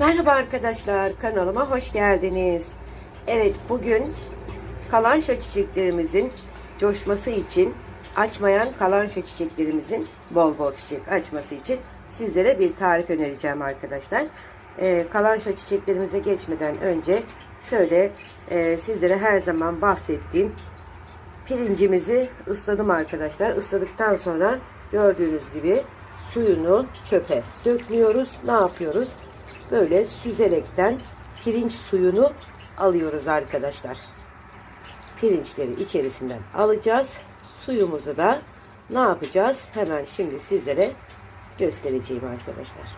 Merhaba arkadaşlar, kanalıma hoş geldiniz. Evet, bugün kalanşa çiçeklerimizin coşması için, açmayan kalanşa çiçeklerimizin bol bol çiçek açması için sizlere bir tarif önereceğim arkadaşlar. Ee, kalanşa çiçeklerimize geçmeden önce şöyle e, sizlere her zaman bahsettiğim pirincimizi ısladım arkadaşlar. Isladıktan sonra gördüğünüz gibi suyunu çöpe dökmüyoruz. Ne yapıyoruz? Böyle süzerekten pirinç suyunu alıyoruz arkadaşlar. Pirinçleri içerisinden alacağız. Suyumuzu da ne yapacağız? Hemen şimdi sizlere göstereceğim arkadaşlar.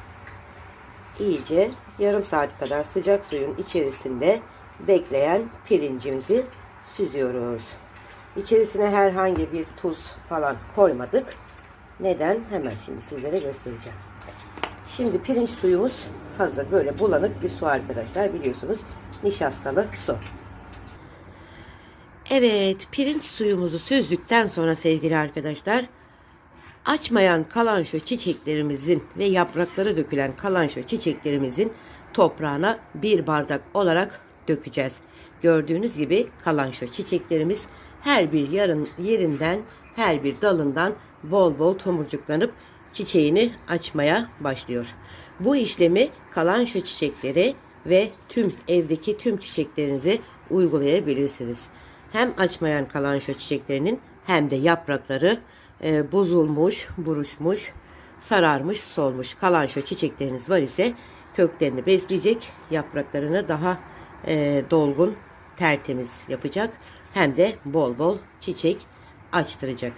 İyice yarım saat kadar sıcak suyun içerisinde bekleyen pirincimizi süzüyoruz. İçerisine herhangi bir tuz falan koymadık. Neden? Hemen şimdi sizlere göstereceğim. Şimdi pirinç suyumuz hazır. Böyle bulanık bir su arkadaşlar. Biliyorsunuz nişastalı su. Evet pirinç suyumuzu süzdükten sonra sevgili arkadaşlar açmayan kalanşo çiçeklerimizin ve yaprakları dökülen kalanşo çiçeklerimizin toprağına bir bardak olarak dökeceğiz. Gördüğünüz gibi kalanşo çiçeklerimiz her bir yarın yerinden her bir dalından bol bol tomurcuklanıp çiçeğini açmaya başlıyor. Bu işlemi kalanşo çiçekleri ve tüm evdeki tüm çiçeklerinize uygulayabilirsiniz. Hem açmayan kalanşo çiçeklerinin hem de yaprakları e, bozulmuş, buruşmuş, sararmış, solmuş kalanşo çiçekleriniz var ise köklerini besleyecek, yapraklarını daha e, dolgun, tertemiz yapacak hem de bol bol çiçek açtıracak.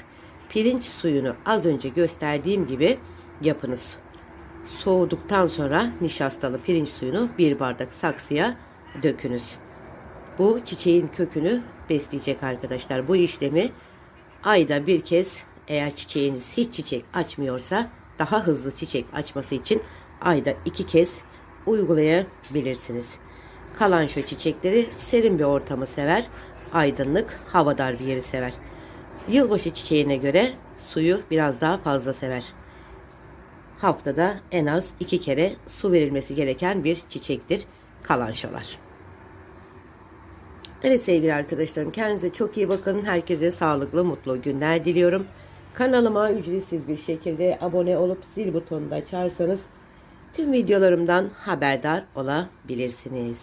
Pirinç suyunu az önce gösterdiğim gibi yapınız. Soğuduktan sonra nişastalı pirinç suyunu bir bardak saksıya dökünüz. Bu çiçeğin kökünü besleyecek arkadaşlar. Bu işlemi ayda bir kez eğer çiçeğiniz hiç çiçek açmıyorsa daha hızlı çiçek açması için ayda iki kez uygulayabilirsiniz. Kalanşo çiçekleri serin bir ortamı sever, aydınlık, havadar bir yeri sever. Yılbaşı çiçeğine göre suyu biraz daha fazla sever. Haftada en az iki kere su verilmesi gereken bir çiçektir kalanşolar. Evet sevgili arkadaşlarım kendinize çok iyi bakın. Herkese sağlıklı mutlu günler diliyorum. Kanalıma ücretsiz bir şekilde abone olup zil butonunu da açarsanız tüm videolarımdan haberdar olabilirsiniz.